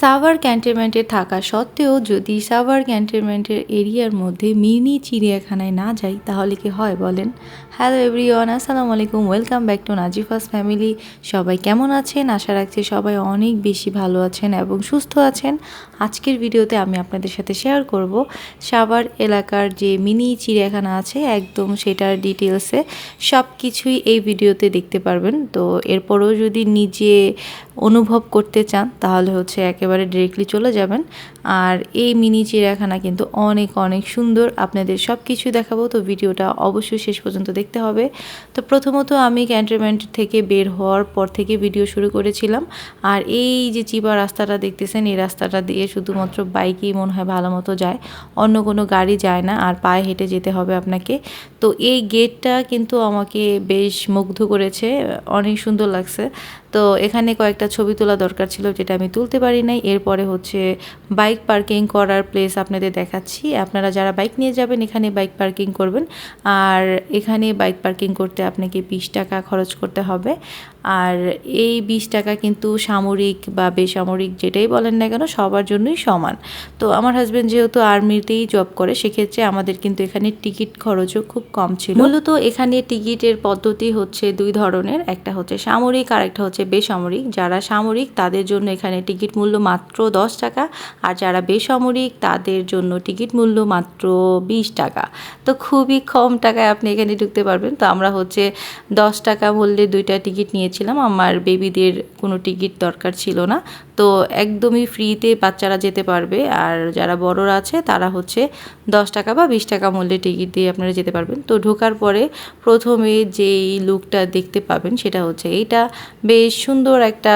সাভার ক্যান্টনমেন্টে থাকা সত্ত্বেও যদি সাভার ক্যান্টনমেন্টের এরিয়ার মধ্যে মিনি চিড়িয়াখানায় না যাই, তাহলে কি হয় বলেন? হ্যালো এভরিওয়ান আসসালামু আলাইকুম welcome back to Nazifa's family সবাই কেমন আছেন? আশা রাখছি সবাই অনেক বেশি ভালো আছেন এবং সুস্থ আছেন। আজকের ভিডিওতে আমি আপনাদের সাথে শেয়ার করব সাভার এলাকার যে মিনি চিড়িয়াখানা আছে, একদম সেটার ডিটেলসে সব কিছুই এই ভিডিওতে দেখতে পারবেন। তো এরপরেও যদি নিজে অনুভব করতে চান, তাহলে হচ্ছে একেবারে ডিরেক্টলি চলে যাবেন। আর এই মিনি চিড়িয়াখানা কিন্তু অনেক অনেক সুন্দর। আপনাদের সব কিছু দেখাবো। তো ভিডিওটা অবশ্যই শেষ পর্যন্ত দেখতে হবে। তো প্রথমত আমি ক্যান্টনমেন্ট থেকে বের হওয়ার পর থেকে ভিডিও শুরু করেছিলাম। আর এই যে চিপা রাস্তাটা দেখতেছেন, এই রাস্তাটা দিয়ে শুধুমাত্র বাইকই মনে হয় ভালো মতো যায়। অন্য কোনো গাড়ি যায় না। আর পায়ে হেঁটে যেতে হবে আপনাকে। তো এই গেটটা কিন্তু আমাকে বেশ মুগ্ধ করেছে। অনেক সুন্দর লাগছে। তো এখানে কয়েকটা ছবি তোলা দরকার ছিল যেটা আমি তুলতে পারি নাই। এরপরে হচ্ছে বাইক পার্কিং করার প্লেস আপনাদের দেখাচ্ছি। আপনারা যারা বাইক নিয়ে যাবেন, এখানে বাইক পার্কিং করবেন। আর এখানে বাইক পার্কিং করতে আপনাকে বিশ টাকা খরচ করতে হবে। আর এই বিশ টাকা কিন্তু সামরিক বা বেসামরিক যেটাই বলেন না কেন, সবার জন্যই সমান। তো আমার হাজব্যান্ড যেহেতু আর্মিতেই জব করে, সেক্ষেত্রে আমাদের কিন্তু এখানে টিকিট খরচও খুব কম ছিল। মূলত এখানে টিকিটের পদ্ধতি হচ্ছে দুই ধরনের। একটা হচ্ছে সামরিক আর একটা হচ্ছে বেসামরিক। যারা সামরিক, তাদের জন্য এখানে টিকিট মূল্য মাত্র দশ টাকা। আর যারা বেসামরিক, তাদের জন্য টিকিট মূল্য মাত্র বিশ টাকা। তো খুবই কম টাকায় আপনি এখানে ঢুকতে পারবেন। তো আমরা হচ্ছে দশ টাকা মূল্যে দুইটা টিকিট নিয়েছিলাম। আমার বেবিদের কোনো টিকিট দরকার ছিল না। তো একদমই ফ্রিতে বাচ্চারা যেতে পারবে। আর যারা বড়রা আছে, তারা হচ্ছে দশ টাকা বা বিশ টাকা মূল্যে টিকিট দিয়ে আপনারা যেতে পারবেন। তো ঢোকার পরে প্রথমে যেই লুকটা দেখতে পাবেন, সেটা হচ্ছে এইটা। বেশ সুন্দর একটা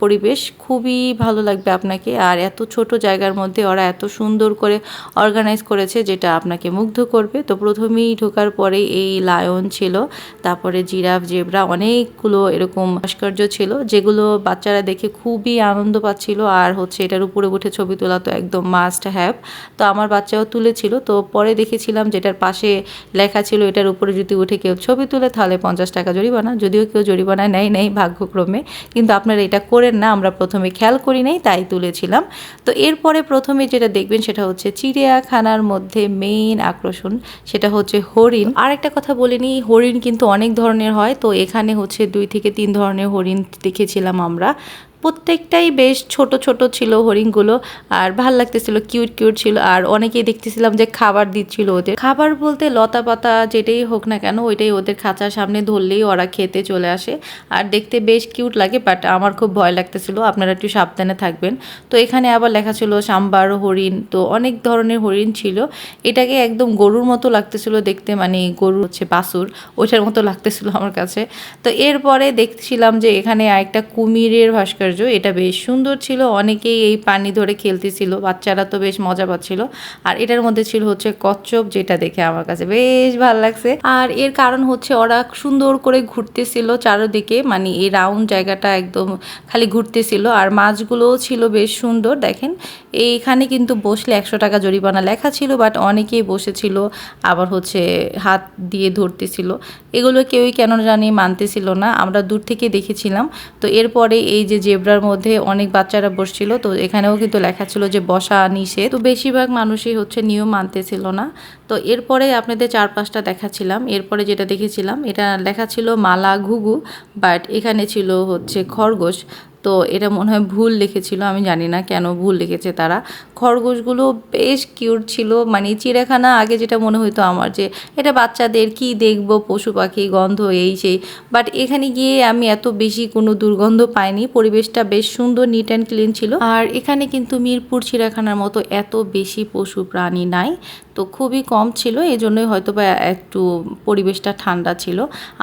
পরিবেশ, খুবই ভালো লাগবে আপনাকে। আর এত ছোট জায়গার মধ্যে ওরা এত সুন্দর করে অর্গানাইজ করেছে, যেটা আপনাকে মুগ্ধ করবে। তো প্রথমেই ঢোকার পরে এই লায়ন ছিল, তারপরে জিরাফ জেব্রা অনেকগুলো এরকম ভাস্কর্য ছিল, যেগুলো বাচ্চারা দেখে খুবই আনন্দ পাচ্ছিল আর হচ্ছে এটার উপরে উঠে ছবি তোলা তো একদম মাস্ট হ্যাভ তো আমার বাচ্চাও তুলেছিল, তো পরে দেখেছিলাম যেটার পাশে লেখা ছিল এটার উপরে যদি উঠে কেউ ছবি তুলে তাহলে পঞ্চাশ টাকা জরিমানা, যদিও কেউ জরিমানা নেয় নেই ভাগ্যক্রমে, কিন্তু আপনারা এটা করেন না, আমরা প্রথমে খেয়াল করি নাই, তাই তুলেছিলাম। তো এরপরে প্রথমে যেটা দেখবেন সেটা হচ্ছে চিড়িয়াখানার মধ্যে মেইন আকর্ষণ, সেটা হচ্ছে হরিণ। আর একটা কথা বলিনি হরিণ কিন্তু অনেক ধরনের হয়, তো এখানে হচ্ছে দুই থেকে তিন ধরনের হরিণ দেখেছিলাম আমরা। প্রত্যেকটাই বেশ ছোট ছোট ছিল হরিণগুলো আর ভালো লাগতেছিল কিউট কিউট ছিল। আর অনেকেই দেখতেছিলাম যে খাবার দিচ্ছিল ওদের। খাবার বলতে লতা পাতা যেটাই হোক না কেন, ওইটাই ওদের খাঁচার সামনে ধরলেই ওরা খেতে চলে আসে। আর দেখতে বেশ কিউট লাগে বাট আমার খুব ভয় লাগতেছিল। আপনারা একটু সাবধানে থাকবেন। তো এখানে আবার লেখা ছিল সাম্বার হরিণ। তো অনেক ধরনের হরিণ ছিল। এটাকে একদম গরুর মতো লাগতেছিল দেখতে মানে গরু হচ্ছে বাসুর ওইটার মতো লাগতেছিল আমার কাছে। তো এরপরে দেখছিলাম যে এখানে আরেকটা কুমিরের ভাস্কর ভাস্কর্য এটা বেশ সুন্দর ছিল। অনেকেই এই পানি ধরে খেলতেছিল, বাচ্চারা তো বেশ মজা পাচ্ছিল। আর এটার মধ্যে ছিল হচ্ছে কচ্ছপ, যেটা দেখে আমার কাছে বেশ ভালো লাগছে। আর এর কারণ হচ্ছে ওরা সুন্দর করে ঘুরতেছিল চারোদিকে মানে এই রাউন্ড জায়গাটা একদম খালি ঘুরতেছিল। আর মাছগুলোও ছিল বেশ সুন্দর, দেখেন। এইখানে কিন্তু বসলে একশো টাকা জরিমানা লেখা ছিল, বাট অনেকেই বসেছিল, আবার হচ্ছে হাত দিয়ে ধরতেছিল। এগুলো কেউই কেন জানি মানতেছিল না, আমরা দূর থেকে দেখেছিলাম। তো এরপরে এই যে জেব্রার মধ্যে অনেক বাচ্চারা বসছিল, তো এখানেও কিন্তু লেখা ছিল যে বসা নিষেধ। তো বেশিরভাগ মানুষই হচ্ছে নিয়ম মানতেছিল না। তো এরপরে আপনাদের চার পাঁচটা দেখাছিলাম এরপরে যেটা দেখেছিলাম, এটা লেখা ছিল মালা ঘুঘু বাট এখানে ছিল হচ্ছে খরগোশ। তো এটা মনে হয় ভুল লিখেছিল, আমি জানি না কেন ভুল লিখেছে তারা। খরগোশগুলো বেশ কিউট ছিল মানে চিড়িয়াখানা আগে যেটা মনে হতো আমার যে এটা বাচ্চাদের কি দেখব, পশু পাখি গন্ধ এই সেই। বাট এখানে গিয়ে আমি এত বেশি কোনো দুর্গন্ধ পাইনি, পরিবেশটা বেশ সুন্দর নিট অ্যান্ড ক্লিন ছিল। আর এখানে কিন্তু মিরপুর চিড়িয়াখানার মতো এত বেশি পশু প্রাণী নাই, তো খুবই কম ছিল এই জন্যই হয়তো বা একটু পরিবেশটা ঠান্ডা ছিল।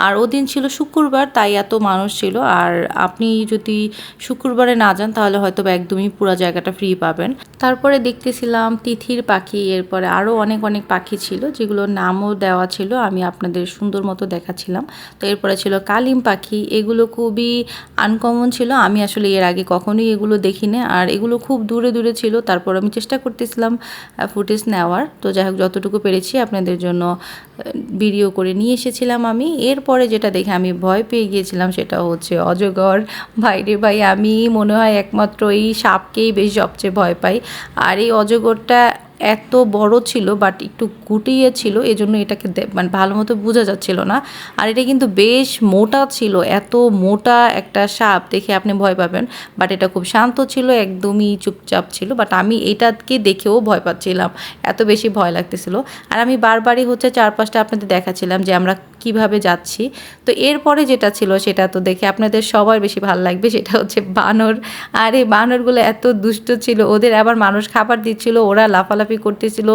আর ওদিন ছিল শুক্রবার, তাই এত মানুষ ছিল। আর আপনি যদি শুক্রবারে না যান তাহলে হয়তো বা একদমই পুরো জায়গাটা ফ্রি পাবেন। তারপরে দেখতেছিলাম তিথির পাখি, এরপরে আরও অনেক অনেক পাখি ছিল, যেগুলোর নামও দেওয়া ছিল, আমি আপনাদের সুন্দর মতো দেখাচ্ছিলাম। তো এরপরে ছিল কালিম পাখি, এগুলো খুবই আনকমন ছিল, আমি আসলে এর আগে কখনোই এগুলো দেখিনি, আর এগুলো খুব দূরে দূরে ছিল, তারপর আমি চেষ্টা করতেছিলাম ফুটেজ নেওয়ার। তো যাই হোক, যতটুকু পেরেছি আপনাদের জন্য ভিডিও করে নিয়ে এসেছিলাম আমি। এরপরে যেটা দেখে আমি ভয় পেয়ে গিয়েছিলাম, সেটা হচ্ছে অজগর। ভাইরে ভাই, আমি মনে হয় একমাত্র এই সাপকেই বেশ সবচেয়ে ভয় পাই। আর এই অজগরটা এত বড় ছিল বাট একটু গুটিয়ে ছিল, এজন্য এটাকে মানে ভালো মতো বোঝা যাচ্ছিল না। আর এটা কিন্তু বেশ মোটা ছিল, এত মোটা একটা সাপ দেখে আপনি ভয় পাবেন বাট এটা খুব শান্ত ছিল, একদমই চুপচাপ ছিল বাট আমি এটাকে দেখেও ভয় পাচ্ছিলাম, এত বেশি ভয় লাগতেছিল। আর আমি বারবারই হচ্ছে চারপাশটা আপনাদের দেখাচ্ছিলাম যে আমরা কীভাবে যাচ্ছি। তো এরপরে যেটা ছিল, সেটা তো দেখে আপনাদের সবার বেশি ভালো লাগবে, সেটা হচ্ছে বানর। আর এই বানরগুলো এত দুষ্ট ছিল, ওদের আবার মানুষ খাবার দিচ্ছিল, ওরা লাফালাফি করতেছিল।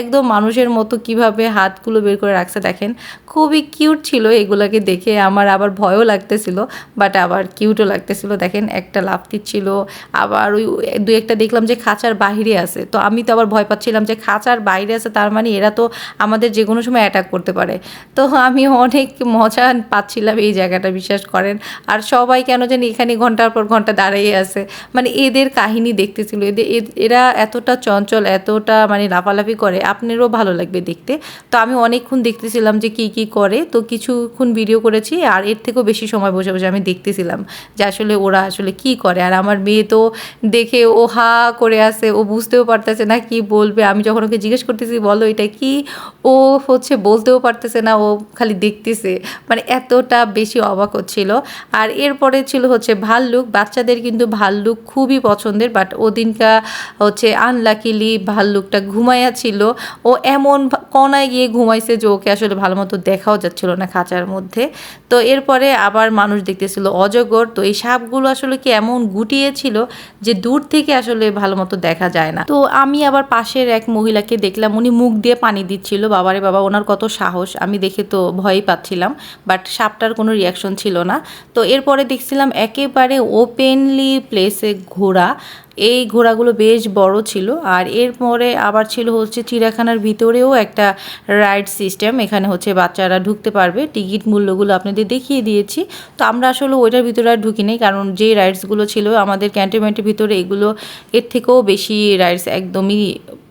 একদম মানুষের মতো কীভাবে হাতগুলো বের করে রাখছে দেখেন। খুবই কিউট ছিল এগুলোকে দেখে। আমার আবার ভয়ও লাগতেছিল, বাট আবার কিউটও লাগতেছিল। দেখেন একটা লাফ দিচ্ছিল আবার ওই দু একটা দেখলাম যে খাঁচার বাইরে আছে। তো আমি তো আবার ভয় পাচ্ছিলাম যে খাঁচার বাইরে আছে, তার মানে এরা তো আমাদের যে কোনো সময় অ্যাটাক করতে পারে। তো আমি অনেক মজা পাচ্ছিলাম এই জায়গাটা, বিশ্বাস করেন। আর সবাই কেন জানি এখানে ঘণ্টার পর ঘণ্টা দাঁড়িয়ে আছে। মানে এদের কাহিনী দেখতেছিল। এদের এরা এতটা চঞ্চল, এতটা মানে লাফালাফি করে, আপনারও ভালো লাগবে দেখতে। তো আমি অনেকক্ষণ দেখতেছিলাম যে কি কি করে, তো কিছুক্ষণ ভিডিও করেছি আর এর থেকেও বেশি সময় বসে বসে আমি দেখতেছিলাম যে আসলে ওরা আসলে কি করে। আর আমার মেয়ে তো দেখে ও হা করে আছে ও বুঝতেও পারতেছে না কি বলবে। আমি যখন ওকে জিজ্ঞেস করতেছি, বলো এটা কি? ও হচ্ছে বলতেও পারতেছে না, ও খালি দেখতেছে। মানে এতটা বেশি অবাক হচ্ছিল। আর এরপরে ছিল হচ্ছে ভাল্লুক। বাচ্চাদের কিন্তু ভাল্লুক খুবই পছন্দের বাট ওদিনকা হচ্ছে আনলাকিলি ভাল্লুকটা ঘুমাইয়া ছিল। ও এমন কণায় গিয়ে ঘুমাইছে যে ওকে আসলে ভালো মতো দেখাও যাচ্ছিল না খাঁচার মধ্যে। তো এরপরে আবার মানুষ দেখতেছিল অজগর। তো এই সাপগুলো আসলে কি এমন গুটিয়েছিল যে দূর থেকে আসলে ভালো মতো দেখা যায় না। তো আমি আবার পাশের এক মহিলাকে দেখলাম, উনি মুখ দিয়ে পানি দিচ্ছিল। বাবারে বাবা, ওনার কত সাহস। আমি দেখে তো ভয়ই পাচ্ছিলাম, বাট সাপটার কোনো রিয়াকশন ছিল না। তো এরপরে দেখছিলাম একেবারে ওপেনলি প্লেসে ঘোড়া। এই ঘোড়াগুলো বেশ বড় ছিল আর এরপরে আবার ছিল হচ্ছে চিড়িয়াখানার ভিতরেও একটা রাইড সিস্টেম। এখানে হচ্ছে বাচ্চারা ঢুকতে পারবে। টিকিট মূল্যগুলো আপনাদের দেখিয়ে দিয়েছি। তো আমরা আসলে ওইটার ভিতরে আর ঢুকি নেই কারণ যে রাইডসগুলো ছিল আমাদের ক্যান্টনমেন্টের ভিতরে এগুলো এর থেকেও বেশি রাইডস একদমই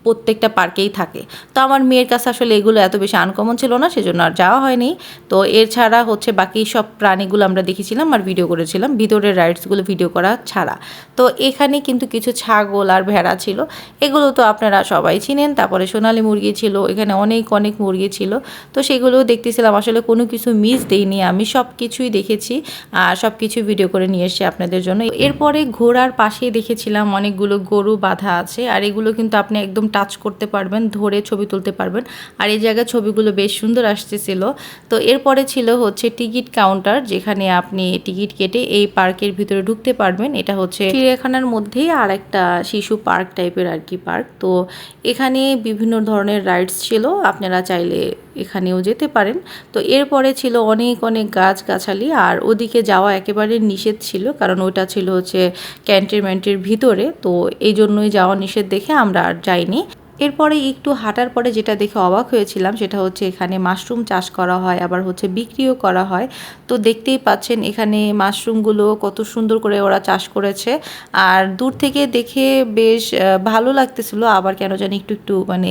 প্রত্যেকটা পার্কেই থাকে। তো আমার মেয়ের কাছে আসলে এগুলো এত বেশি আনকমন ছিল না, সেজন্য আর যাওয়া হয়নি। তো এর ছাড়া হচ্ছে বাকি সব প্রাণীগুলো আমরা দেখেছিলাম আর ভিডিও করেছিলাম। ভিতরের রাইডসগুলো ভিডিও করা ছাড়া। তো এখানে কিন্তু কিছু ছাগল আর ভেড়া ছিল। এগুলো তো আপনারা সবাই চিনেন। তারপরে সোনালি মুরগি ছিল, এখানে অনেক অনেক মুরগি ছিল। তো সেগুলোও দেখতেছিলাম। আসলে কোনো কিছু মিস দেইনি। আমি সব কিছুই দেখেছি আর সব কিছু ভিডিও করে নিয়ে এসেছি আপনাদের জন্য। এরপরে ঘোড়ার পাশেই দেখেছিলাম অনেকগুলো গরু বাঁধা আছে। আর এগুলো কিন্তু আপনি একদম টাচ করতে পারবেন, ধরে ছবি তুলতে পারবেন। আর এই জায়গায় ছবিগুলো বেশ সুন্দর আসতেছিল। তো এরপরে ছিল হচ্ছে টিকিট কাউন্টার যেখানে আপনি টিকিট কেটে এই পার্কের ভিতরে ঢুকতে পারবেন। এটা হচ্ছে চিড়িয়াখানার মধ্যেই আর একটা শিশু পার্ক টাইপের আর কি পার্ক। তো এখানে বিভিন্ন ধরনের রাইডস ছিল, আপনারা চাইলে এখানেও যেতে পারেন। তো এরপরে ছিল অনেক অনেক গাছগাছালি, আর ওদিকে যাওয়া একেবারে নিষেধ ছিল, কারণ ওটা ছিল হচ্ছে ক্যান্টনমেন্টের ভিতরে। তো এই জন্যই যাওয়া নিষেধ দেখে আমরা আর যাইনি। এরপরে একটু হাঁটার পরে যেটা দেখে অবাক হয়েছিলাম সেটা হচ্ছে এখানে মাশরুম চাষ করা হয়, আবার হচ্ছে বিক্রিও করা হয়। তো দেখতেই পাচ্ছেন এখানে মাশরুমগুলো কত সুন্দর করে ওরা চাষ করেছে। আর দূর থেকে দেখে বেশ ভালো লাগতেছিল, আবার কেন জানি একটু একটু মানে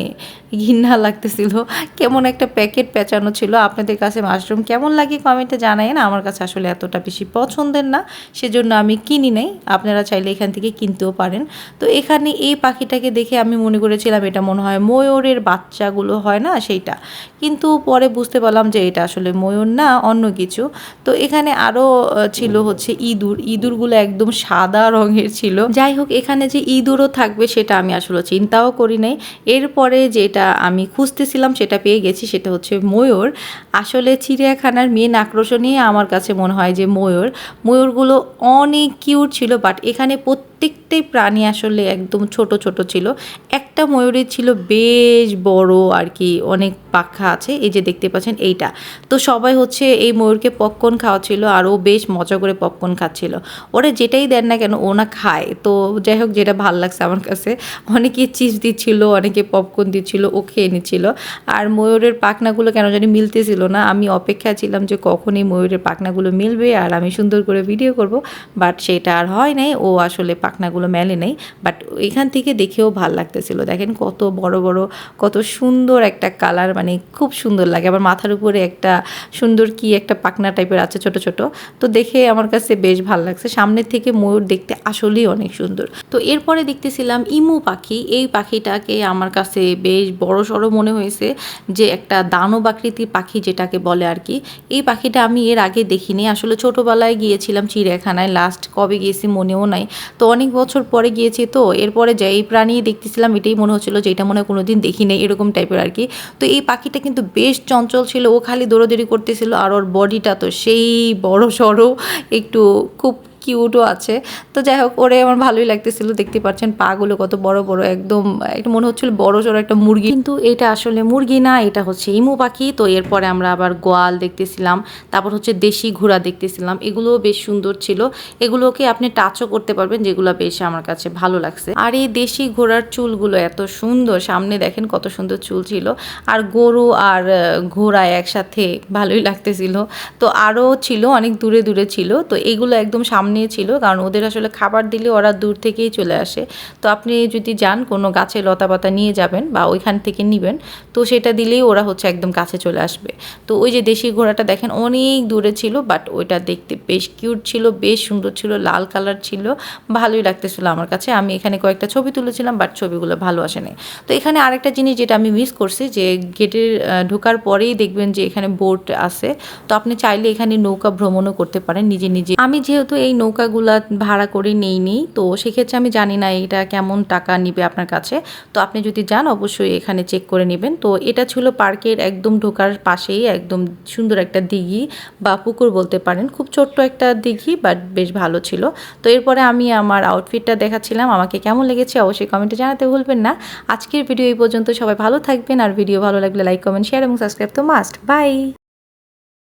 ঘৃণা লাগতেছিল। কেমন একটা প্যাকেট পেঁচানো ছিল। আপনাদের কাছে মাশরুম কেমন লাগে কমেন্টে জানায় না আমার কাছে আসলে এতটা বেশি পছন্দের না, সেজন্য আমি কিনি নাই। আপনারা চাইলে এখান থেকে কিনতেও পারেন। তো এখানে এই পাখিটাকে দেখে আমি মনে করেছিলাম এটা মনে হয় ময়ূরের বাচ্চাগুলো হয় না সেইটা। কিন্তু পরে বুঝতে পারলাম যে এটা আসলে ময়ূর না অন্য কিছু। তো এখানে আরও ছিল হচ্ছে ইঁদুর। ইঁদুরগুলো একদম সাদা রঙের ছিল। যাই হোক এখানে যে ইঁদুরও থাকবে সেটা আমি আসলে চিন্তাও করি নাই। এরপরে যেটা আমি খুঁজতেছিলাম সেটা পেয়ে গেছি সেটা হচ্ছে ময়ূর। আসলে চিড়িয়াখানার মেন আকর্ষণই আমার কাছে মনে হয় যে ময়ূর। ময়ূরগুলো অনেক কিউট ছিল বাট এখানে প্রত্যেকটাই প্রাণী আসলে একদম ছোট ছোট ছিল। একটা ময়ূরের ছিল বেশ বড় আর কি, অনেক পাখা আছে, এই যে দেখতে পাচ্ছেন এইটা। তো সবাই হচ্ছে এই ময়ূরকে পপকর্ন খাওয়াচ্ছিল আর ও বেশ মজা করে পপকর্ন খাচ্ছিল। ওরা যেটাই দেন না কেন, ও না খায়। তো যাই হোক, যেটা ভালো লাগছে আমার কাছে, অনেকে চিপস দিচ্ছিল, অনেকে পপকর্ন দিচ্ছিল, ও খেয়ে নিচ্ছিল। আর ময়ূরের পাখনাগুলো কেন জানি মিলতেছিল না। আমি অপেক্ষা ছিলাম যে কখন এই ময়ূরের পাখনাগুলো মিলবে, আর আমি সুন্দর করে ভিডিও করব। বাট সেটা আর হয় নাই, ও আসলে পাখনাগুলো মেলে নেই। বাট এখান থেকে দেখেও ভালো লাগতেছিল। দেখেন কত বড় বড়, কত সুন্দর একটা কালার মানে খুব সুন্দর লাগে। আবার মাথার উপরে একটা সুন্দর কি একটা পাকনা টাইপের আছে ছোট ছোট। তো দেখে আমার কাছে বেশ ভালো লাগছে। সামনের থেকে ময়ূর দেখতে আসলেই অনেক সুন্দর। তো এরপরে দেখতেছিলাম ইমু পাখি। এই পাখিটাকে আমার কাছে বেশ বড় সড়ো মনে হয়েছে যে একটা দানব আকৃতির পাখি যেটাকে বলে আর কি। এই পাখিটা আমি এর আগে দেখিনি। আসলে ছোটোবেলায় গিয়েছিলাম চিড়িয়াখানায়। লাস্ট কবে গিয়েছি মনেও নাই। তো অনেক বছর পরে গিয়েছি তো। এরপরে যে এই প্রাণী দেখতেছিলাম, এটাই মনে হচ্ছিল যে এটা মনে হয় কোনোদিন দেখি নেই, এরকম টাইপের আর কি। তো এই পাখিটা কিন্তু বেশ চঞ্চল ছিল, ও খালি দৌড়াদৌড়ি করতেছিল আর ওর বডিটা তো সেই বড় সড়ো, একটু খুব কিউটও আছে। তো যাই হোক ওরে আমার ভালোই লাগতেছিল, দেখতে পাচ্ছেন পাগুলো কত বড় বড়, একদম, একটু মনে হচ্ছিল বড় সড়ো একটা মুরগি। কিন্তু এটা আসলে মুরগি না, এটা হচ্ছে ইমু পাখি। তো এরপরে আমরা আবার গোয়াল দেখতেছিলাম, তারপর হচ্ছে দেশি ঘোড়া দেখতেছিলাম। এগুলোও বেশ সুন্দর ছিল। এগুলোকে আপনি টাচও করতে পারবেন, যেগুলো বেশ আমার কাছে ভালো লাগছে। আর এই দেশি ঘোড়ার চুলগুলো এত সুন্দর, সামনে দেখেন কত সুন্দর চুল ছিল। আর গরু আর ঘোড়া একসাথে ভালোই লাগতেছিল। তো আরও ছিল, অনেক দূরে দূরে ছিল। তো এগুলো একদম সামনে ছিল, কারণ ওদের আসলে খাবার দিলে ওরা দূর থেকেই চলে আসে। তো আপনি যদি যান, কোনো গাছে লতা পাতা নিয়ে যাবেন বা ওইখান থেকে নেবেন, তো সেটা দিলেই ওরা হচ্ছে একদম কাছে চলে আসবে। তো ওই যে দেশি ঘোড়াটা দেখেন, অনেক দূরে ছিল বাট ওইটা দেখতে বেশ কিউট ছিল, বেশ সুন্দর ছিল, লাল কালার ছিল, ভালোই লাগতেছিল আমার কাছে। আমি এখানে কয়েকটা ছবি তুলেছিলাম বাট ছবিগুলো ভালো আসেনি। তো এখানে আরেকটা জিনিস যেটা আমি মিস করছি, যে গেটের ঢোকার পরেই দেখবেন যে এখানে বোট আছে। তো আপনি চাইলে এখানে নৌকা ভ্রমণও করতে পারেন, নিজে নিজে। আমি যেহেতু এই নৌকাগুলা ভাড়া করে নেই নি। তো সেক্ষেত্রে আমি জানি না এটা কেমন টাকা নিবে আপনার কাছে। তো আপনি যদি যান, অবশ্যই এখানে চেক করে নেবেন। তো এটা ছিল পার্কের একদম ঢোকার পাশেই একদম সুন্দর একটা দিঘি বা পুকুর বলতে পারেন। খুব ছোট্ট একটা দিঘি বাট বেশ ভালো ছিল। তো এরপরে আমি আমার আউটফিটটা দেখাচ্ছিলাম। আমাকে কেমন লেগেছে অবশ্যই কমেন্টে জানাতে ভুলবেন না। আজকের ভিডিও এই পর্যন্ত। সবাই ভালো থাকবেন। আর ভিডিও ভালো লাগলে লাইক কমেন্ট শেয়ার এবং সাবস্ক্রাইব তো মাস্ট বাই